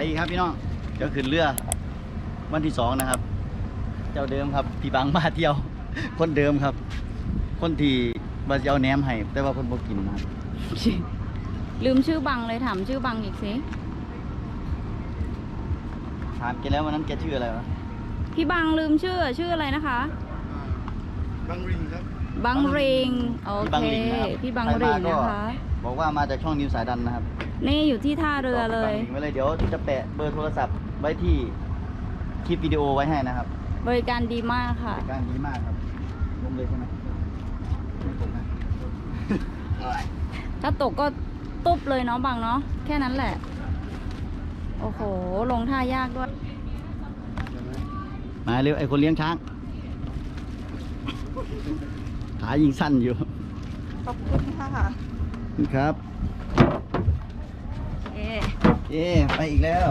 อีกครับพี่น้องเดี๋ยวขึ้นเรือวันที่สองนะครับ เจ้าเดิมครับพี่บังมาเที่ยว คนเดิมครับ คนที่มาเอาแหนมให้แต่ว่าคนบ่กินนะครับลืมชื่อบังเลยถามชื่อบังอีกสิถามแกแล้ววันนั้นแกชื่ออะไรวะพี่บังลืมชื่อชื่ออะไรนะคะ บังริงครับ บังริงโอพี่บัเคงลิงนะครับพี่บังใคริมางก็นะคะ บอกว่ามาจากช่องนิวสายดันนะครับ นี่อยู่ที่ท่าเรือเลยบอกพี่บังลิงไว้เลยเดี๋ยวจะแปะเบอร์โทรศัพท์ไว้ที่คลิปวิดีโอไว้ให้นะครับ บริการดีมากค่ะ บริการดีมากครับลงเลยใช่ไหมไม่ตกนะถ้าตกก็ตุ๊บเลยเนาะบังเนาะแค่นั้นแหละ โอ้โห ลงท่ายากด้วย มาเร็วไอ้คนเลี้ยงช้าง ขายิงสั้นอยู่ ขอบคุณค่ะครับ เอ๊ะเอ๊ไปอีกแล้ว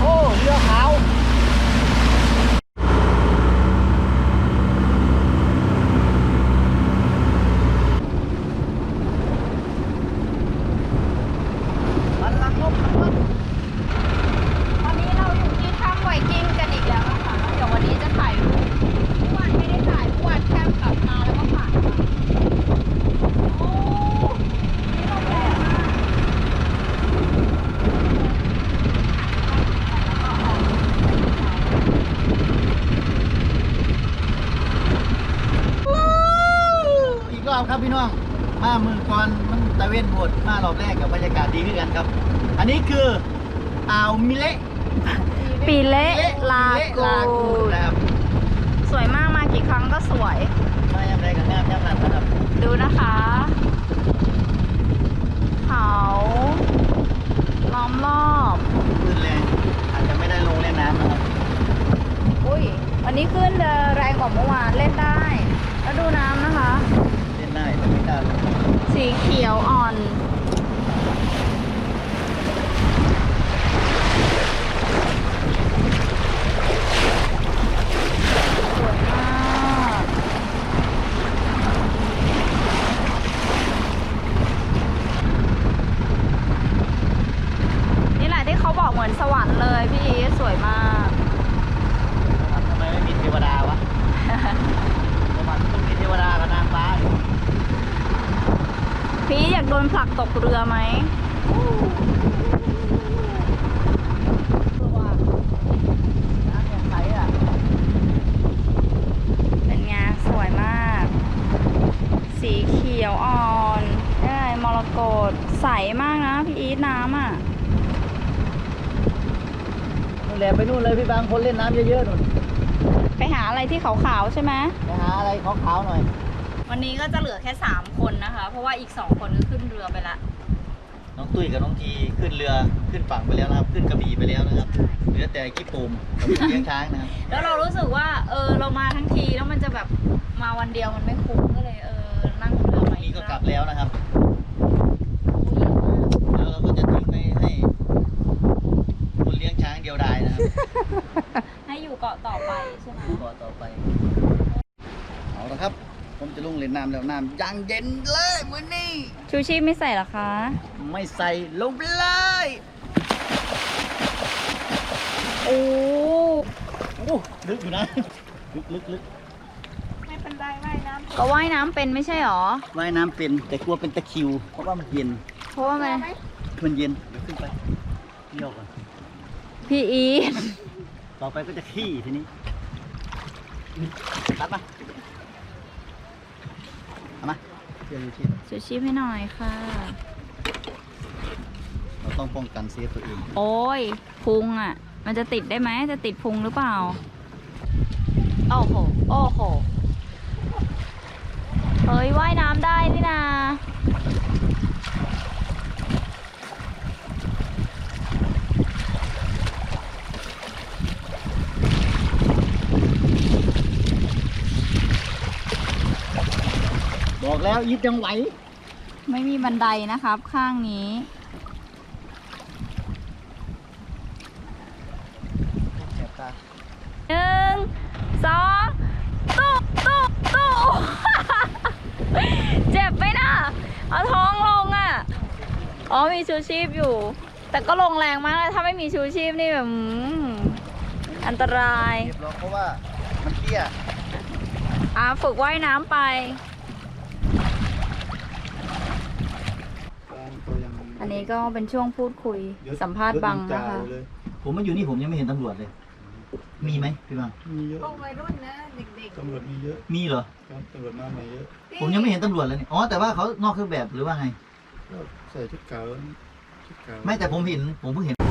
โอ้เรือขาว มันลังลบมัน ตอนนี้เราอยู่ที่ถ้ำไวกิ้งกันอีกแล้วนะคะ เดี๋ยววันนี้จะถ่ายรูปเมื่อวานไม่ได้ถ่ายเมื่อวานแค่กลับมาแล้วก็ผ่านมาโอ้นี่ลมแรงมาก อีกรอบครับ พี่น้องมาเมืองก่อนมันตะเวนโบดมารอบแรกกับบรรยากาศดีขึ้นกันครับ อันนี้คืออ่าวมิเละปีเละลามิกูเละกูดนะครับ สวยมากมากี่ครั้งก็สวย มายังไงกันแนบแนบนั้นนะครับ ดูนะคะเขาล้อมรอบ คลื่นแรงอาจจะไม่ได้ลงเล่นน้ำนะครับ อุ้ย วันนี้ขึ้นแรงกว่าเมื่อวานเล่นได้ แล้วดูน้ำนะคะ เล่นได้แต่ไม่กล้าลง สีเขียวอ่อน สวยมาก นี่แหละที่เขาบอกเหมือนสวรรค์เลยพี่อีทสวยมาก ทำไมไม่มีเทวดาวะสวรรค์ต้องมีเทวดากับนางฟ้าดิ พี่อยากโดนผลักตกเรือไหมตัวน้ำอย่างใสอะเป็นไงสวยมาก สีเขียวอ่อนได้มรกตใสมากนะพี่อีทน้ำอะนู่นแหละไปนู่นเลยพี่บางคนเล่นน้ำเยอะๆนู่นไปหาอะไรที่ขาวๆใช่ไหมไปหาอะไรขาวๆหน่อย วันนี้ก็จะเหลือแค่ 3 คนนะคะ เพราะว่าอีก 2 คนก็ขึ้นเรือไปละน้องตุ้ยกับน้องทีขึ้นเรือขึ้นฝั่งไปแล้วนะครับ ขึ้นกระบี่ไปแล้วนะครับเหลือแต่กิ๊บตูมกับเลี้ยงช้างนะครับแล้วเรารู้สึกว่าเออเรามาทั้งทีแล้วมันจะแบบมาวันเดียวมันไม่คุ้มก็เลยเออนั่งเรือพไปรุ่งนี้ก็กลับแล้วนะครับโอ้ยแล้วเราก็จะทิ้งให้ให้คนเลี้ยงช้างเดียวดายนะครับให้อยู่เกาะต่อไปใช่ไหมต่อต่อไป เอาละครับ ผมจะ ลงเล่นน้ำแล้วน้ำยังเย็นเลยมื้อนี้ ชูชีพไม่ใส่เหรอคะ ไม่ใส่ลงไปเลยโอ้โอ้ลึกอยู่นะ ลึกลึกลึกไม่เป็นไรว่ายน้ำก็ว่ายน้ำเป็นไม่ใช่หรอ ว่ายน้ำเป็นแต่กลัวเป็นตะคริว เพราะว่ามันเย็น เพราะว่ามัน มันเย็น เดี๋ยวขึ้นไปเที่ยวก่อน พี่อีท ต่อไปก็จะขี้ทีนี้ตัดมาเอามาเชื่อมชีพชูชีพให้หน่อยค่ะ เราต้องป้องกันเซฟตัวเอง โอ้ย พุงอะ มันจะติดได้ไหม จะติดพุงหรือเปล่า โอ้โห โอ้โห เฮ้ยว่ายน้ำได้นี่นา แล้วยิบยังไหว ไม่มีบันไดนะครับ ข้างนี้แสบตาหนึ่งสองตุ๊บตุ๊บตุ๊บ เจ็บไหมนะเอาท้องลงอะ อ๋อมีชูชีพอยู่ แต่ก็ลงแรงมากเลยถ้าไม่มีชูชีพนี่แบบอืมอันตราย เจ็บหรอกเพราะว่ามันเตี้ย อ่าฝึกว่ายน้ำไป ตามตัวยัง อันนี้ก็เป็นช่วงพูดคุยเดี๋ยวสัมภาษณ์บังเดี๋ยวนะคะจ่ายเลยผมมาอยู่นี่ผมยังไม่เห็นตำรวจเลย มีไหมพี่บังมีเยอะพวกวัยรุ่นนะเด็กตำรวจมีเยอะมีเหรอ ครับตำรวจมาใหม่เยอะๆผมยังไม่เห็นตำรวจเลยนี่อ๋อแต่ว่าเขานอกเครื่องแบบหรือว่าไง ก็ใส่ชุดขาวชุดขาว ไม่แต่ผมเห็นผมเพิ่งเห็น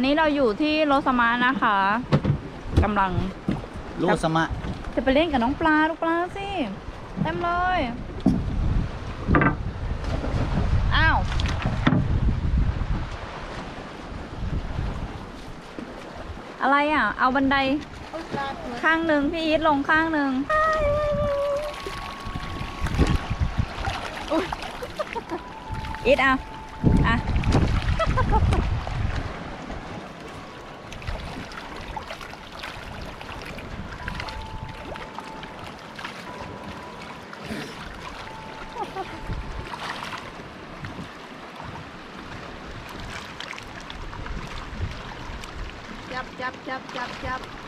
อนนี้เราอยู่ที่โรสมานะคะกำลังโลสมะจะไปเล่นกับน้องปลาลูกปลาสิเต็มเลยอ้าวอะไรอะ เอาบันไดข้างหนึ่งพี่อีทลงข้างหนึ่งอุ๊ยอีทเอาอะ จับจับจับจับ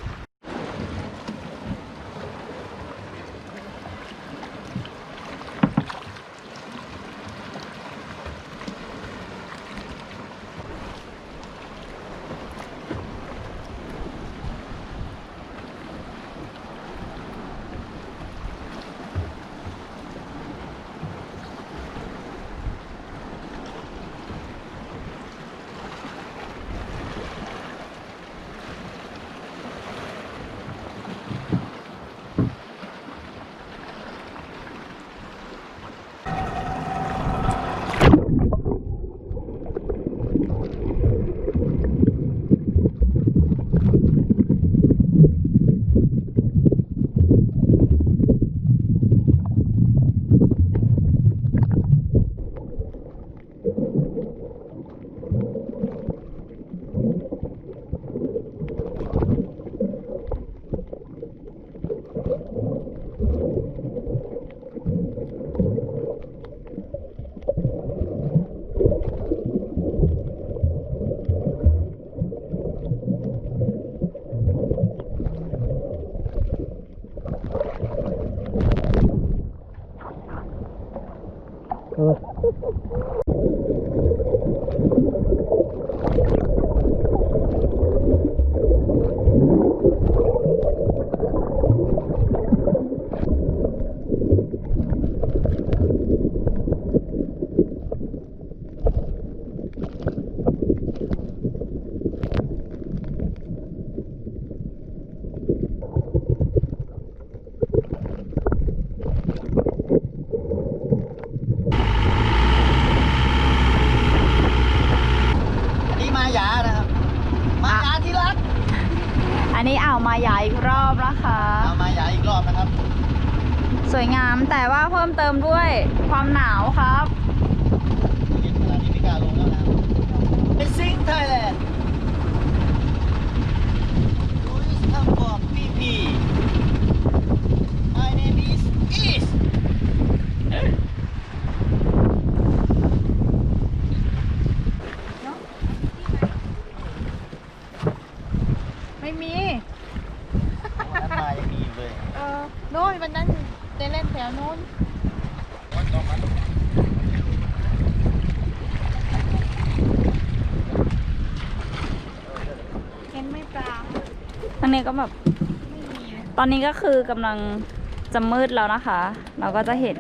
Oh. นนี้อ่าวมายาอีกรอบนะคะ เอามายาอีกรอบนะครับ สวยงามแต่ว่าเพิ่มเติมด้วยความหนาวครับ เย็นขนาดนี้ไม่กล้าลงแล้วนะไปซิงไทยแลนด์ Tourists come from PP My name is Is ไม่มี วันนั้นมายังมีอยู่เลย เออโน่นวันนั้นได้เล่นแถวโน้น เห็นไหม่ปลาทางนี้ก็แบบไม่มีเลยตอนนี้ก็คือกำลังจะมืดแล้วนะคะ เราก็จะเห็น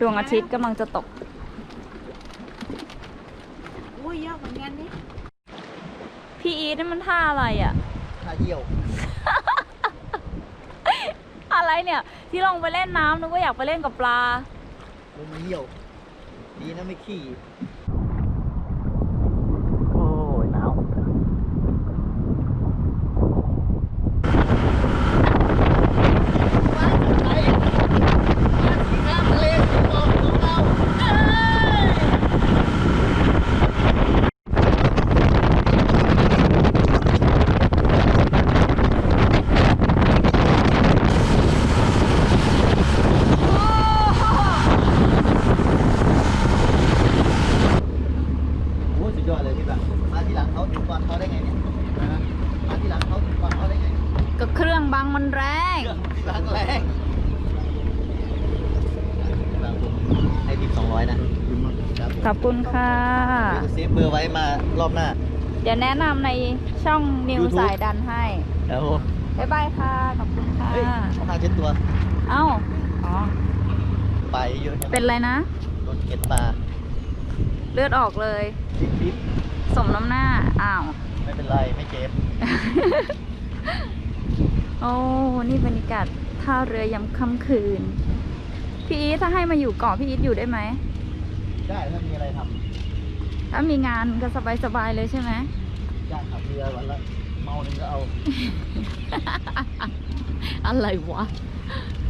ดวงอาทิตย์กำลังจะตกอุ้ยเยอะเหมือนกันนี่พี่อีทนี่มันท่าอะไรอะ ท่าเยี่ยว อะไรเนี่ย ที่ลงไปเล่นน้ำนึกว่าอยากไปเล่นกับปลาลงมาเยี่ยว ดีนะไม่ขี้ โอ้ยหนาว โอ้ยสุดยอดเลยพี่บังมาที่หลังเขาถึงก่อนเขาได้ไงเนี่ยนะมาที่หลังเขาถึงก่อนเขาได้ไง ก็เครื่องบังมันแรง เครื่องพี่บังแรงพี่บังผมให้ทิปสองร้อยนะครั ขอบคุณค่ะเดี๋ยวจะเซฟเบอร์ไว้มารอบหน้า เดี๋ยวแนะนำในช่องนิว YouTube สายดันให้ แล้วบ๊ายบายค่ะ ขอบคุณค่ะ เฮ้ยเอาผ้าเช็ดตัวเอ้า อ๋อ ไปเยอะจังเป็นไรนะ โดนเก็ดปลาเลือดออกเลย ปิ๊บปิ๊บสมน้ำหน้า อ้าว ไม่เป็นไรไม่เจ็บโอ้ นี่บรรยากาศท่าเรือยามค่ำคืน พี่อีทถ้าให้มาอยู่เกาะพี่อีทอยู่ได้ไหม ได้ถ้ามีอะไรทถ้ามีงานก็สบายๆเลยใช่ไหมำจ้างขับเรือวันละเมาหนึ่งก็เอาอะไรวะ